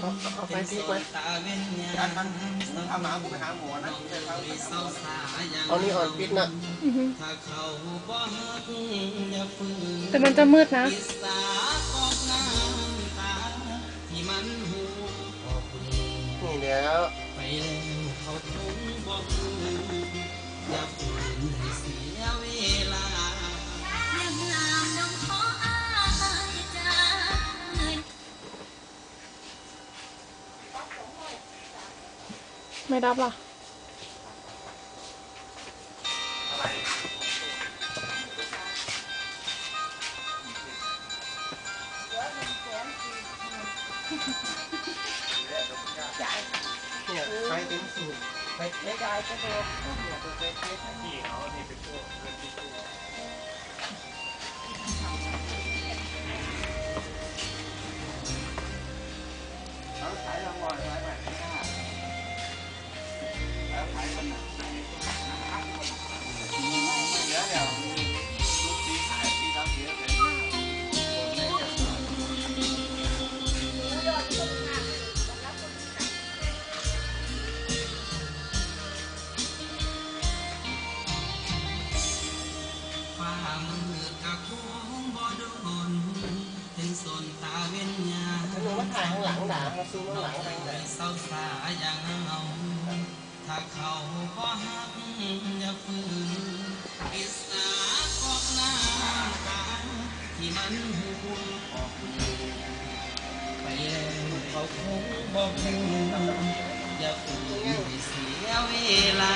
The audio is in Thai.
เอาเอาไปที่ไว้อันนั้นเอาหมากูไปหาหมอนะไปหาหมอเอานี่อ่อนปิดนะอือฮึแต่มันจะมืดนะนี่เดี๋ยวไปแล้ว ไม่รับล่ะเนี่ยไฟเต็มสูตรไปเช็คได้ก็ได้เอาามืดกะคงบ่โดนเห็นสนตาเว้นยาหนูมาถ่ายข้างหลังด่ามาซูมข้างหลังไปไหนเศร้าสาอย่างเอาถ้าเขาบ่ฮักอย่าฝืนอิสาของน้ำตาที่มันหูออกไปแล้วเขาคงบอกอย่าฝืนเสียเวลา